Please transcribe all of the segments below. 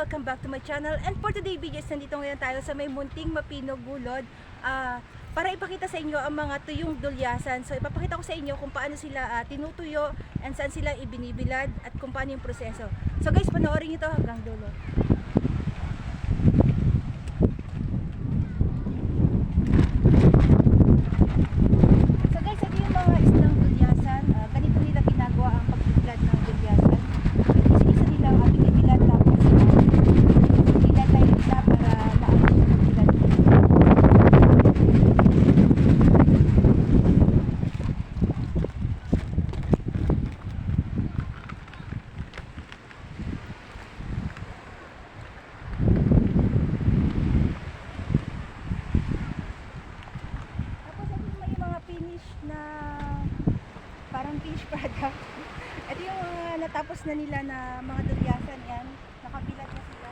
welcome back to my channel. And for today videos, nandito ngayon tayo sa may munting mapino gulod. ah, para ipakita sa inyo ang mga tuyong dulyasan. So ipapakita ko sa inyo kung paano sila ah, tinutuyo and saan sila ibinibilad at kung paano yung proseso. So guys, panoorin nyo to hanggang dulo. So guys, ito yung mga islang dulyasan. Ah, ganito nila ginagawa ang pagbibilad ng dulyasan. Isa-isa nila ang binibilad tapos uh, ilalay nila para maayos yung pagbilad nila. Tapos ito yung may mga finish na parang finished product. Ito yung mga natapos na nila na mga dulyasan yan. Nakabilad na sila.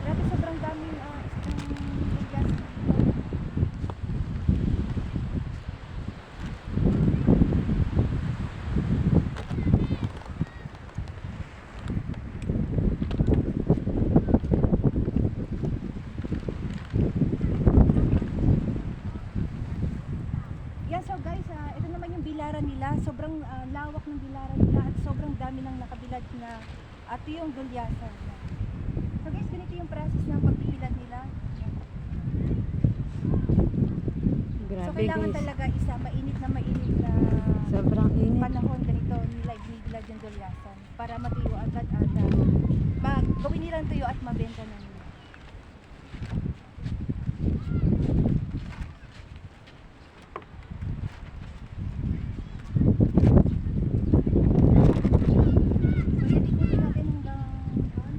Grabe sobrang daming uh, isang dulyasan dito. Yan, so guys, ah, ito naman yung bilaran nila. Sobrang ah, lawak ng bilaran nila at sobrang dami ng nakabilad na at yung dulyasan. So guys, ganito yung process ng pagbibilad nila. So Grabe kailangan guys. talaga isa mainit na mainit na Sobrang init. panahon ganito nila binibilad yung dulyasan para matuyo agad at uh, mag, gawin nilang tuyo at mabenta na nila. So yan, ikutin natin hanggang doon.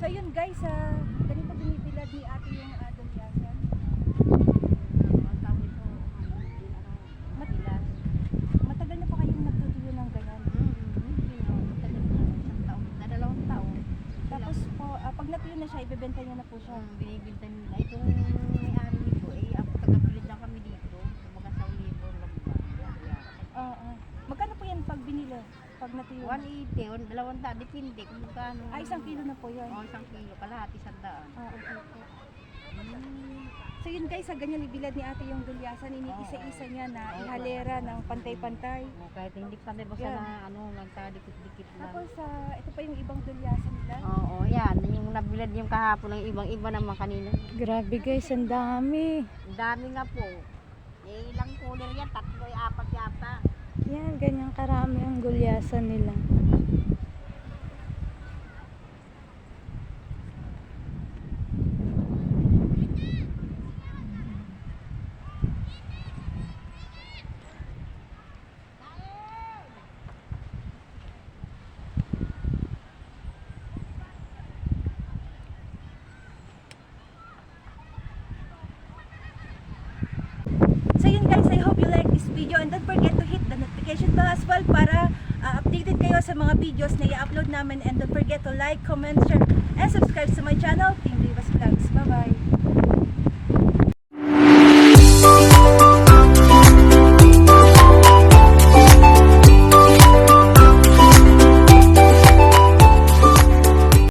So yun guys, ah, ganito binibilad ni ate yung uh, dulyasan. Mat- Matagal na pa kayong nagtutuyo ng ganyan. Tapos po, ah, pag natuyo na siya, ibebenta niya na po siya. binibinta nila. Itong may-ari nito, eh, ako tagapilit lang kami dito. Mga sa libo lang ba? Oo. Magkano po yan pag binila? Pag natuyo? na? 180, on, dalawang daan, depende kung magkano. Ah, isang kilo na po yun. Oo, isang kilo, kalahati isang daan. Ah, okay po. So yun guys, sa ganyan ibilad ni ate yung dulyasan, iniisa-isa niya na ihalera ng pantay-pantay. Oo, kahit hindi pa basta Yan. na ano, nagkadikit-dikit lang. Tapos sa ito pa yung ibang dulyasan nila. Oo, yan. Yung nabilad yung kahapon ng ibang-iba naman kanina. Grabe guys, ang dami. Ang dami nga po. Eh, ilang cooler yan? Tatlo, apat yata. Yan, ganyan karami ang gulyasan nila. So yun guys, I hope you like this video and don't forget to hit the notification bell as well para uh, updated kayo sa mga videos na i-upload namin and don't forget to like, comment, share, and subscribe to my channel, Team Rivas Vlogs. Bye-bye!